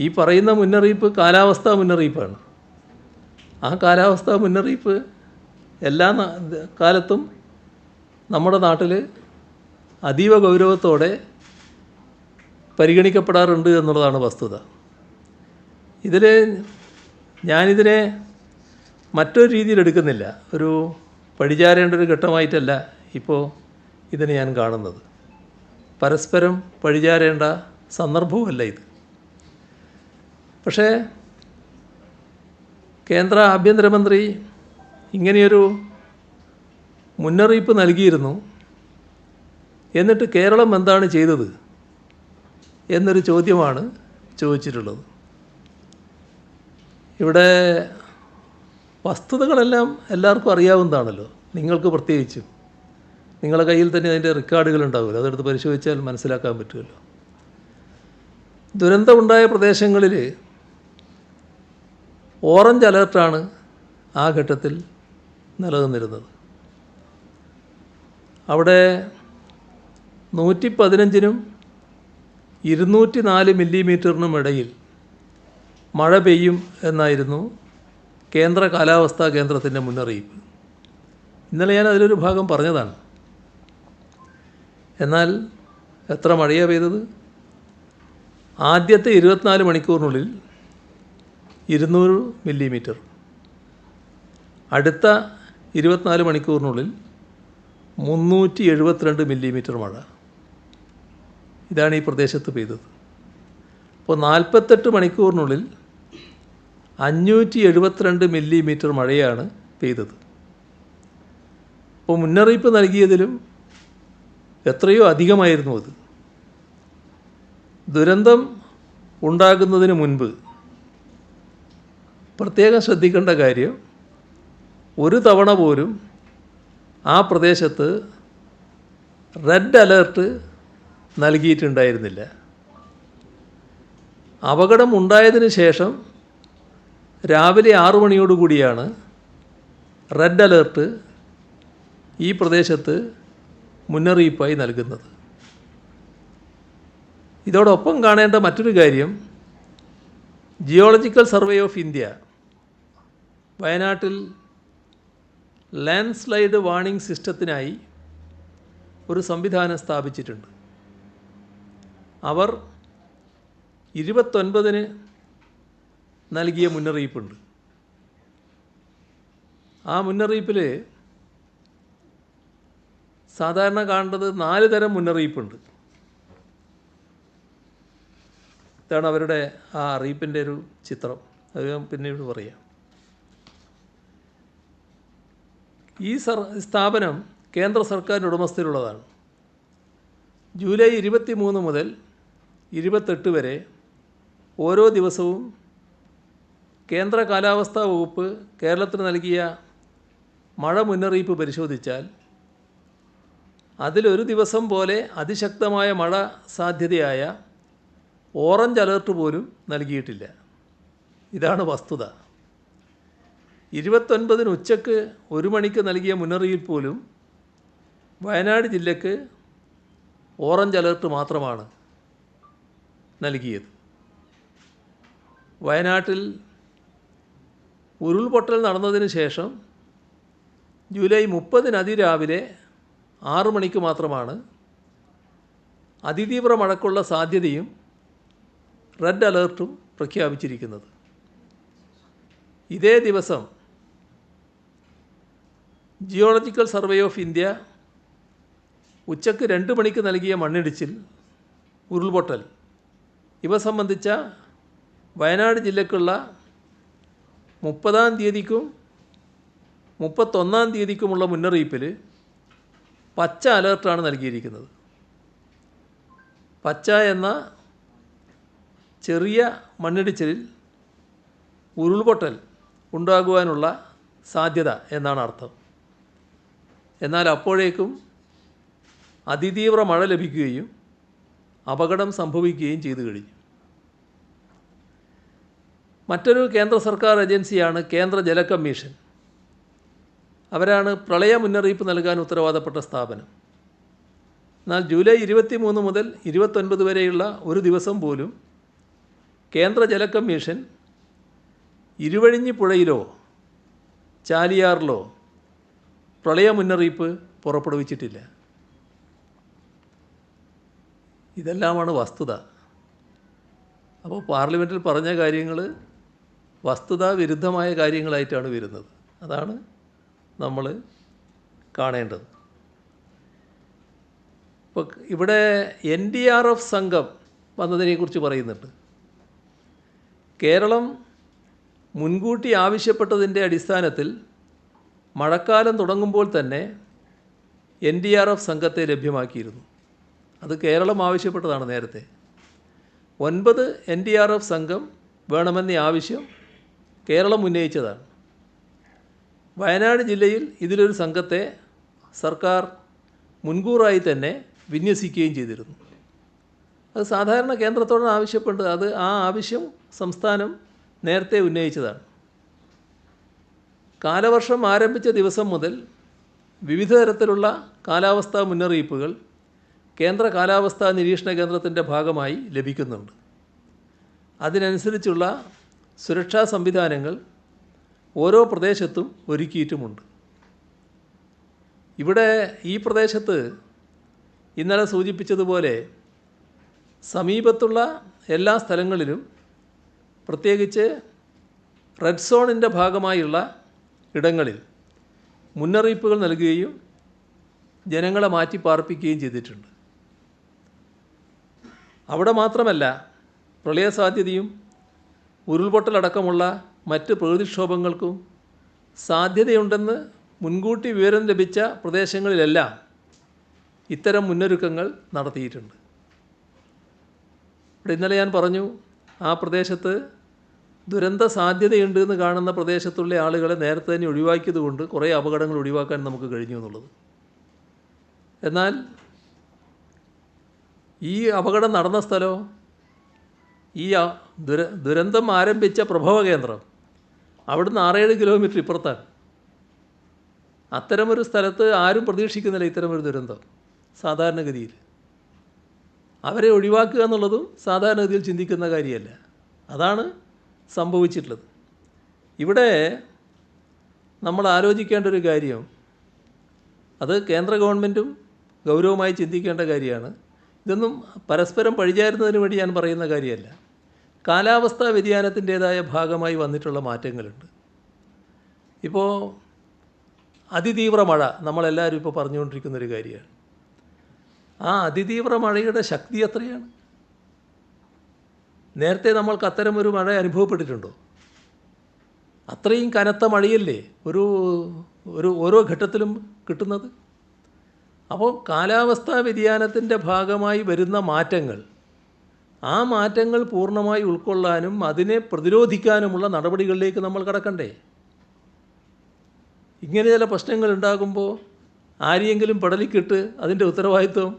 ഈ പറയുന്ന മുന്നറിയിപ്പ് കാലാവസ്ഥാ മുന്നറിയിപ്പാണ്. ആ കാലാവസ്ഥാ മുന്നറിയിപ്പ് എല്ലാ കാലത്തും നമ്മുടെ നാട്ടിൽ അതീവ ഗൗരവത്തോടെ പരിഗണിക്കപ്പെടാറുണ്ട് എന്നുള്ളതാണ് വസ്തുത. ഇതിൽ ഞാനിതിനെ മറ്റൊരു രീതിയിൽ എടുക്കുന്നില്ല. ഒരു പഴിചാരേണ്ട ഒരു ഘട്ടമായിട്ടല്ല ഇപ്പോൾ ഇതിനെ ഞാൻ കാണുന്നത്. പരസ്പരം പഴിചാരേണ്ട സന്ദർഭവുമല്ല ഇത്. പക്ഷേ കേന്ദ്ര ആഭ്യന്തരമന്ത്രി ഇങ്ങനെയൊരു മുന്നറിയിപ്പ് നൽകിയിരുന്നു. എന്നിട്ട് കേരളം എന്താണ് ചെയ്തത് എന്നൊരു ചോദ്യമാണ് ചോദിച്ചിട്ടുള്ളത്. ഇവിടെ വസ്തുതകളെല്ലാം എല്ലാവർക്കും അറിയാവുന്നതാണല്ലോ. നിങ്ങൾക്ക് പ്രത്യേകിച്ചും. നിങ്ങളുടെ കയ്യിൽ തന്നെ അതിന്റെ റെക്കോർഡുകൾ ഉണ്ടാവുമല്ലോ. അതെടുത്ത് പരിശോധിച്ചാൽ മനസ്സിലാക്കാൻ പറ്റുമല്ലോ. ദുരന്തമുണ്ടായ പ്രദേശങ്ങളിൽ ഓറഞ്ച് അലേർട്ടാണ് ആ ഘട്ടത്തിൽ നിലനിന്നിരുന്നത്. അവിടെ നൂറ്റി പതിനഞ്ചിനും ഇരുന്നൂറ്റി നാല് മില്ലിമീറ്ററിനും ഇടയിൽ മഴ പെയ്യും എന്നായിരുന്നു കേന്ദ്ര കാലാവസ്ഥാ കേന്ദ്രത്തിന്റെ മുന്നറിയിപ്പ്. ഇന്നലെ ഞാൻ അതിലൊരു ഭാഗം പറഞ്ഞതാണ്. എന്നാൽ എത്ര മഴയാണ് പെയ്തത്? ആദ്യത്തെ ഇരുപത്തിനാല് മണിക്കൂറിനുള്ളിൽ ഇരുന്നൂറ് മില്ലിമീറ്റർ. അടുത്ത ഇരുപത്തിനാല് മണിക്കൂറിനുള്ളിൽ മുന്നൂറ്റി എഴുപത്തിരണ്ട് മില്ലിമീറ്റർ മഴ. ഇതാണ് ഈ പ്രദേശത്ത് പെയ്തത്. അപ്പോൾ നാൽപ്പത്തെട്ട് മണിക്കൂറിനുള്ളിൽ അഞ്ഞൂറ്റി എഴുപത്തിരണ്ട് മില്ലിമീറ്റർ മഴയാണ് പെയ്തത്. അപ്പോൾ മുന്നറിയിപ്പ് നൽകിയതിലും എത്രയോ അധികമായിരുന്നു അത്. ദുരന്തം ഉണ്ടാകുന്നതിന് മുൻപ് പ്രത്യേകം ശ്രദ്ധിക്കേണ്ട കാര്യം ഒരു തവണ പോലും ആ പ്രദേശത്ത് റെഡ് അലേർട്ട് നൽകിയിട്ടുണ്ടായിരുന്നില്ല. അപകടം ഉണ്ടായതിന് ശേഷം രാവിലെ ആറു മണിയോടുകൂടിയാണ് റെഡ് അലേർട്ട് ഈ പ്രദേശത്ത് മുന്നറിയിപ്പായി നൽകുന്നത്. ഇതോടൊപ്പം കാണേണ്ട മറ്റൊരു കാര്യം ജിയോളജിക്കൽ സർവേ ഓഫ് ഇന്ത്യ വയനാട്ടിൽ ലാൻഡ് സ്ലൈഡ് വാണിംഗ് സിസ്റ്റത്തിനായി ഒരു സംവിധാനം സ്ഥാപിച്ചിട്ടുണ്ട്. അവർ ഇരുപത്തൊൻപതിന് നൽകിയ മുന്നറിയിപ്പുണ്ട്. ആ മുന്നറിയിപ്പിൽ സാധാരണ കാണേണ്ടത് നാല് തരം മുന്നറിയിപ്പുണ്ട്. ഇതാണ് അവരുടെ ആ അറിയിപ്പിന്റെ ഒരു ചിത്രം. അത് ഞാൻ പിന്നീട് പറയാം. ഈ സർ സ്ഥാപനം കേന്ദ്ര സർക്കാരിന്റെ ഉടമസ്ഥയിലുള്ളതാണ്. ജൂലൈ ഇരുപത്തി മൂന്ന് മുതൽ ഇരുപത്തെട്ട് വരെ ഓരോ ദിവസവും കേന്ദ്ര കാലാവസ്ഥാ വകുപ്പ് കേരളത്തിന് നൽകിയ മഴ മുന്നറിയിപ്പ് പരിശോധിച്ചാൽ അതിലൊരു ദിവസം പോലെ അതിശക്തമായ മഴ സാധ്യതയായ ഓറഞ്ച് അലേർട്ട് പോലും നൽകിയിട്ടില്ല. ഇതാണ് വസ്തുത. ഇരുപത്തൊൻപതിന് ഉച്ചയ്ക്ക് ഒരു മണിക്ക് നൽകിയ മുന്നറിയിപ്പ് പോലും വയനാട് ജില്ലയ്ക്ക് ഓറഞ്ച് അലേർട്ട് മാത്രമാണ് നൽകിയത്. വയനാട്ടിൽ ഉരുൾപൊട്ടൽ നടന്നതിന് ശേഷം ജൂലൈ മുപ്പതിന് അതിരാവിലെ ആറു മണിക്ക് മാത്രമാണ് അതിതീവ്ര മഴക്കുള്ള സാധ്യതയും റെഡ് അലേർട്ടും പ്രഖ്യാപിച്ചിരിക്കുന്നത്. ഇതേ ദിവസം ജിയോളജിക്കൽ സർവേ ഓഫ് ഇന്ത്യ ഉച്ചയ്ക്ക് രണ്ട് മണിക്ക് നൽകിയ മണ്ണിടിച്ചിൽ ഉരുൾപൊട്ടൽ. ഇവ സംബന്ധിച്ച വയനാട് ജില്ലക്കുള്ള മുപ്പതാം തീയതിക്കും മുപ്പത്തൊന്നാം തീയതിക്കുമുള്ള മുന്നറിയിപ്പിൽ പച്ച അലേർട്ടാണ് നൽകിയിരിക്കുന്നത്. പച്ച എന്ന ചെറിയ മണ്ണിടിച്ചിലിൽ ഉരുൾപൊട്ടൽ ഉണ്ടാകുവാനുള്ള സാധ്യത എന്നാണ് അർത്ഥം. എന്നാൽ അപ്പോഴേക്കും അതിതീവ്ര മഴ ലഭിക്കുകയും അപകടം സംഭവിക്കുകയും ചെയ്തു കഴിഞ്ഞു. മറ്റൊരു കേന്ദ്ര സർക്കാർ ഏജൻസിയാണ് കേന്ദ്ര ജല കമ്മീഷൻ. അവരാണ് പ്രളയ മുന്നറിയിപ്പ് നൽകാൻ ഉത്തരവാദപ്പെട്ട സ്ഥാപനം. എന്നാൽ ജൂലൈ ഇരുപത്തി മൂന്ന് മുതൽ ഇരുപത്തൊൻപത് വരെയുള്ള ഒരു ദിവസം പോലും കേന്ദ്ര ജല കമ്മീഷൻ ഇരുവഴിഞ്ഞി പുഴയിലോ ചാലിയാറിലോ പ്രളയ മുന്നറിയിപ്പ് പുറപ്പെടുവിച്ചിട്ടില്ല. ഇതെല്ലാമാണ് വസ്തുത. അപ്പോൾ പാർലമെന്റിൽ പറഞ്ഞ കാര്യങ്ങൾ വസ്തുതാ വിരുദ്ധമായ കാര്യങ്ങളായിട്ടാണ് വരുന്നത്. അതാണ് നമ്മൾ കാണേണ്ടത്. ഇപ്പോൾ ഇവിടെ എൻ ഡി ആർ എഫ് സംഘം വന്നതിനെക്കുറിച്ച് പറയുന്നുണ്ട്. കേരളം മുൻകൂട്ടി ആവശ്യപ്പെട്ടതിന്റെ അടിസ്ഥാനത്തിൽ മഴക്കാലം തുടങ്ങുമ്പോൾ തന്നെ എൻ ഡി ആർ എഫ് സംഘത്തെ ലഭ്യമാക്കിയിരുന്നു. അത് കേരളം ആവശ്യപ്പെട്ടതാണ് നേരത്തെ. ഒൻപത് എൻ ഡി ആർ എഫ് സംഘം വേണമെന്ന ആവശ്യം കേരളം ഉന്നയിച്ചതാണ്. വയനാട് ജില്ലയിൽ ഇതിലൊരു സംഘത്തെ സർക്കാർ മുൻകൂറായി തന്നെ വിന്യസിക്കുകയും ചെയ്തിരുന്നു. അത് സാധാരണ കേന്ദ്രത്തോട് ആവശ്യപ്പെട്ട് അത് ആ ആവശ്യം സംസ്ഥാനം നേരത്തെ ഉന്നയിച്ചതാണ്. കാലവർഷം ആരംഭിച്ച ദിവസം മുതൽ വിവിധ തരത്തിലുള്ള കാലാവസ്ഥാ മുന്നറിയിപ്പുകൾ കേന്ദ്ര കാലാവസ്ഥാ നിരീക്ഷണ കേന്ദ്രത്തിന്റെ ഭാഗമായി ലഭിക്കുന്നുണ്ട്. അതിനനുസരിച്ചുള്ള സുരക്ഷാ സംവിധാനങ്ങൾ ഓരോ പ്രദേശത്തും ഒരുക്കിയിട്ടുമുണ്ട്. ഇവിടെ ഈ പ്രദേശത്ത് ഇന്നലെ സൂചിപ്പിച്ചതുപോലെ സമീപത്തുള്ള എല്ലാ സ്ഥലങ്ങളിലും പ്രത്യേകിച്ച് റെഡ് സോണിന്റെ ഭാഗമായുള്ള ഇടങ്ങളിൽ മുന്നറിയിപ്പുകൾ നൽകുകയും ജനങ്ങളെ മാറ്റി പാർപ്പിക്കുകയും ചെയ്തിട്ടുണ്ട്. അവിടെ മാത്രമല്ല പ്രളയ സാധ്യതയും ഉരുൾപൊട്ടലടക്കമുള്ള മറ്റ് പ്രകൃതിക്ഷോഭങ്ങൾക്കും സാധ്യതയുണ്ടെന്ന് മുൻകൂട്ടി വിവരം ലഭിച്ച പ്രദേശങ്ങളിലെല്ലാം ഇത്തരം മുന്നൊരുക്കങ്ങൾ നടത്തിയിട്ടുണ്ട്. ഇവിടെ ഇന്നലെ ഞാൻ പറഞ്ഞു ആ പ്രദേശത്ത് ദുരന്ത സാധ്യതയുണ്ട് എന്ന് കാണുന്ന പ്രദേശത്തുള്ള ആളുകളെ നേരത്തെ തന്നെ ഒഴിവാക്കിയതുകൊണ്ട് കുറേ അപകടങ്ങൾ ഒഴിവാക്കാൻ നമുക്ക് കഴിഞ്ഞു എന്നുള്ളത്. എന്നാൽ ഈ അപകടം നടന്ന സ്ഥലമോ ഈ ദുര ദുരന്തം ആരംഭിച്ച പ്രഭവ കേന്ദ്രം അവിടുന്ന് ആറേഴ് കിലോമീറ്റർ ഇപ്പുറത്താണ്. അത്തരമൊരു സ്ഥലത്ത് ആരും പ്രതീക്ഷിക്കുന്നില്ല ഇത്തരമൊരു ദുരന്തം സാധാരണഗതിയിൽ. അവരെ ഒഴിവാക്കുക എന്നുള്ളതും സാധാരണഗതിയിൽ ചിന്തിക്കുന്ന കാര്യമല്ല. അതാണ് സംഭവിച്ചിട്ടുള്ളത്. ഇവിടെ നമ്മൾ ആലോചിക്കേണ്ട ഒരു കാര്യം അത് കേന്ദ്ര ഗവൺമെന്റും ഗൗരവമായി ചിന്തിക്കേണ്ട കാര്യമാണ്. ഇതൊന്നും പരസ്പരം പഴിചാരുന്നതിന് വേണ്ടി ഞാൻ പറയുന്ന കാര്യമല്ല. കാലാവസ്ഥാ വ്യതിയാനത്തിന്റേതായ ഭാഗമായി വന്നിട്ടുള്ള മാറ്റങ്ങളുണ്ട്. ഇപ്പോൾ അതിതീവ്ര മഴ നമ്മളെല്ലാവരും ഇപ്പോൾ പറഞ്ഞുകൊണ്ടിരിക്കുന്നൊരു കാര്യമാണ്. ആ അതിതീവ്ര മഴയുടെ ശക്തി എത്രയാണ്? നേരത്തെ നമ്മൾക്ക് അത്തരമൊരു മഴ അനുഭവപ്പെട്ടിട്ടുണ്ടോ? അത്രയും കനത്ത മഴയല്ലേ ഒരു ഒരു ഓരോ ഘട്ടത്തിലും കിട്ടുന്നത്? അപ്പോൾ കാലാവസ്ഥാ വ്യതിയാനത്തിന്റെ ഭാഗമായി വരുന്ന മാറ്റങ്ങൾ ആ മാറ്റങ്ങൾ പൂർണമായി ഉൾക്കൊള്ളാനും അതിനെ പ്രതിരോധിക്കാനുമുള്ള നടപടികളിലേക്ക് നമ്മൾ കടക്കണ്ടേ? ഇങ്ങനെ ചില പ്രശ്നങ്ങൾ ഉണ്ടാകുമ്പോൾ ആരെയെങ്കിലും പടലിക്കിട്ട് അതിന്റെ ഉത്തരവാദിത്വം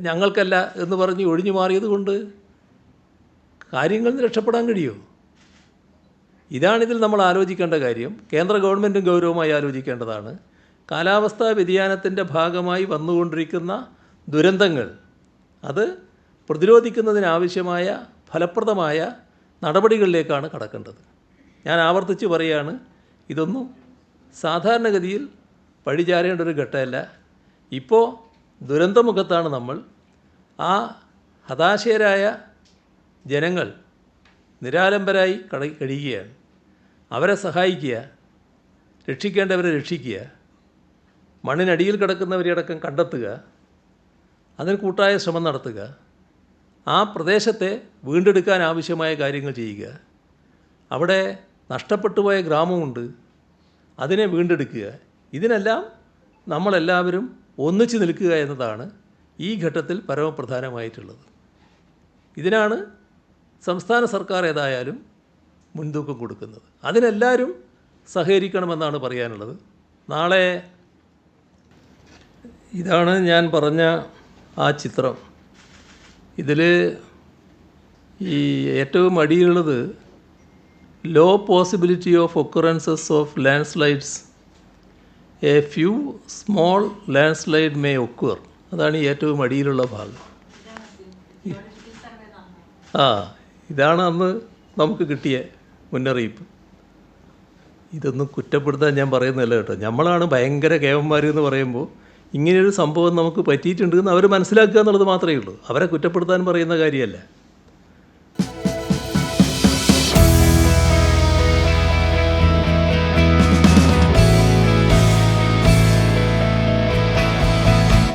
ഞങ്ങൾക്കല്ല എന്ന് പറഞ്ഞ് ഒഴിഞ്ഞു മാറിയത് കൊണ്ട് കാര്യങ്ങളിൽ നിന്ന് രക്ഷപ്പെടാൻ കഴിയുമോ ഇതാണിതിൽ നമ്മൾ ആലോചിക്കേണ്ട കാര്യം. കേന്ദ്ര ഗവൺമെന്റും ഗൗരവമായി ആലോചിക്കേണ്ടതാണ്. കാലാവസ്ഥാ വ്യതിയാനത്തിന്റെ ഭാഗമായി വന്നുകൊണ്ടിരിക്കുന്ന ദുരന്തങ്ങൾ അത് പ്രതിരോധിക്കുന്നതിനാവശ്യമായ ഫലപ്രദമായ നടപടികളിലേക്കാണ് കടക്കേണ്ടത്. ഞാൻ ആവർത്തിച്ച് പറയുകയാണ് ഇതൊന്നും സാധാരണഗതിയിൽ പഴിചാരേണ്ട ഒരു ഘട്ടമല്ല. ഇപ്പോൾ ദുരന്തമുഖത്താണ് നമ്മൾ. ആ ഹതാശയരായ ജനങ്ങൾ നിരാലംബരായി കട കഴിയുകയാണ് അവരെ സഹായിക്കുക. രക്ഷിക്കേണ്ടവരെ രക്ഷിക്കുക. മണ്ണിനടിയിൽ കിടക്കുന്നവരെ അടക്കം കണ്ടെത്തുക. അതിന് കൂട്ടായ ശ്രമം നടത്തുക. ആ പ്രദേശത്തെ വീണ്ടെടുക്കാൻ ആവശ്യമായ കാര്യങ്ങൾ ചെയ്യുക. അവിടെ നഷ്ടപ്പെട്ടു പോയ ഗ്രാമമുണ്ട്. അതിനെ വീണ്ടെടുക്കുക. ഇതിനെല്ലാം നമ്മളെല്ലാവരും ഒന്നിച്ചു നിൽക്കുക എന്നതാണ് ഈ ഘട്ടത്തിൽ പരമപ്രധാനമായിട്ടുള്ളത്. ഇതിനാണ് സംസ്ഥാന സർക്കാർ ഏതായാലും മുൻതൂക്കം കൊടുക്കുന്നത്. അതിനെല്ലാവരും സഹകരിക്കണമെന്നാണ് പറയാനുള്ളത്. നാളെ ഇതാണ് ഞാൻ പറഞ്ഞ ആ ചിത്രം. ഇതിൽ ഈ ഏറ്റവും അടിയുള്ളത് low possibility of occurrences of landslides a few small landslide may occur അതാണ് ഈ ഏറ്റവും അടിയിലുള്ള ഭാഗം. ആ ഇതാണ് അന്ന് നമുക്ക് കിട്ടിയ മുന്നറിയിപ്പ്. ഇതൊന്നും കുറ്റപ്പെടുത്താൻ ഞാൻ പറയുന്നില്ല കേട്ടോ. നമ്മളാണ് ഭയങ്കര കേവന്മാർ എന്ന് പറയുമ്പോൾ ഇങ്ങനെയൊരു സംഭവം നമുക്ക് പറ്റിയിട്ടുണ്ട് എന്ന് അവർ മനസ്സിലാക്കുക എന്നുള്ളത് മാത്രമേ ഉള്ളൂ. അവരെ കുറ്റപ്പെടുത്താൻ പറയുന്ന കാര്യമല്ല.